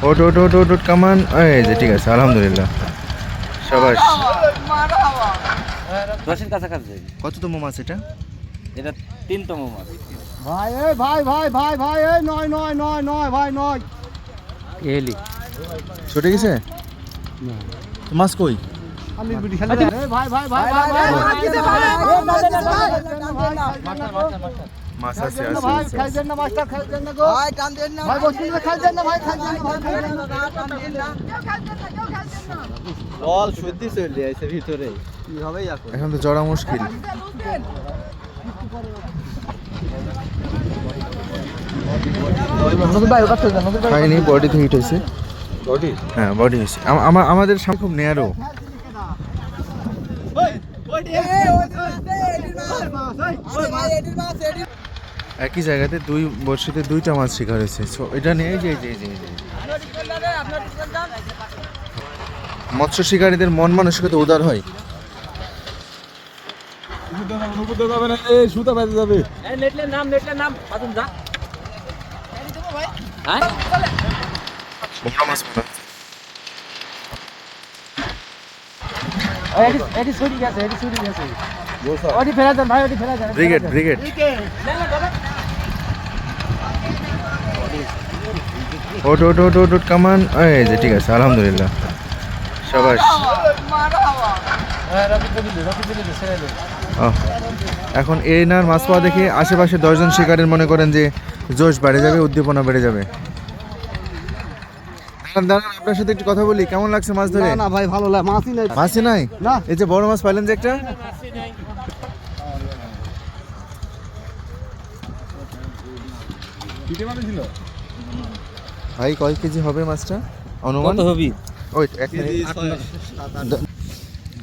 ওট ওট ওট ওট ওট কামান এই যে ঠিক আছে আলহামদুলিল্লাহ সবাস দশের কাছাকাছি কততম মাছ এটা এটা তিনতম মাছ ভাই এই ভাই ভাই ভাই ভাই এই নয় নয় নয় নয় ভাই নয় এলি ছুটে গেছে মাছ কই আমি বিড়ি খেলে এই ভাই ভাই ভাই ভাই ভাই মাছ আছে আছে খাই দেন না মাস্টার খাই দেন না গো ভাই টান দেন না ভাই বসুন না খাই দেন না ভাই খাই দেন না ভাই খাই দেন না জল সত্যি চলে ভিতরে কি হবে এখন এখন তো জড়া মুশকিল খাইনি বডিতে হিট হয়েছে বডি হ্যাঁ বডি হয়েছে আমাদের সামনে খুব নেয়ারও একই জায়গাতে দুই বর্ষিতে দুইটা মাছ শিকার হয়েছে। এটা নিয়ে যে যে যে, মৎস্য শিকারীদের মন মানসিকতা উদার হয়। সুতা বেঁধে যাবে নাম নাম পাতুন যা হ্যাঁ। মাছ মনে হচ্ছে। এডি এডি ছুটি গেছে এডি ছুটি গেছে। ওডি ফেরা দেন ভাই ওডি ফেরা দেন ব্রিগেড ব্রিগেড। ওট ওট ওট ওট ওট কামান এই যে ঠিক আছে আলহামদুলিল্লাহ। সবাস আহ, এখন এই নার মাছ পাওয়া দেখে আশেপাশে দশজন শিকারের মনে করেন যে জোশ বেড়ে যাবে উদ্দীপনা বেড়ে যাবে। দাঁড়ান আপনার সাথে একটু কথা বলি। কেমন লাগছে মাছ ধরে? না না ভাই ভালো লাগে। মাছই নাই। মাছই নাই? না। এই যে বড় মাছ পাইলেন যে একটা? ভাই কয় কেজি হবে মাছটা? অনুমান? কত হবি? ওই এক মিনিট।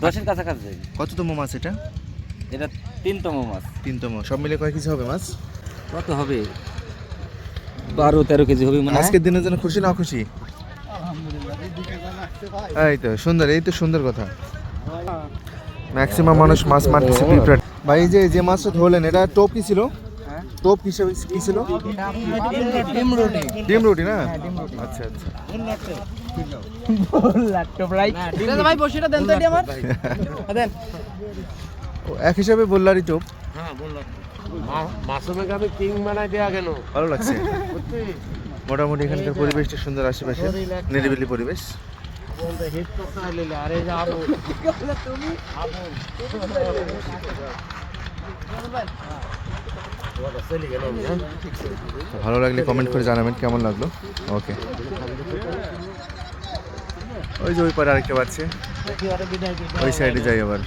দশের কাছাকাছি। কততম মাছ এটা? এটা তিনতম মাছ। তিনতম। সব মিলে কয় কেজি হবে মাছ? কত হবে? বারো তেরো কেজি হবে মানে আজকের দিনের জন্য খুশি না খুশি এই তো সুন্দর এই তো সুন্দর কথা। ম্যাক্সিমাম মানুষ মাছ মারতেছে ভাই যে যে মাছটা ধরলেন এটা টোপ কি ছিল? টোপ হিসেবে কি ছিল? ডিম রুটি। ডিম রুটি না? আচ্ছা আচ্ছা। ভাই বসিটা দেন তো আমার। দেন। ও, এক হিসাবে বললারই টোপ মাসুমে আমি কিং বানাই দেয়া গেল ভালো লাগছে। মোটামুটি এখানকার পরিবেশটা সুন্দর আশেপাশে নিরিবিলি পরিবেশ। হিট করতে আরে ভালো লাগলে কমেন্ট করে জানাবেন কেমন লাগল? ওকে ওই যে ওই পারে আরেকটা বাচ্চা। ওই সাইডে যাই আবার।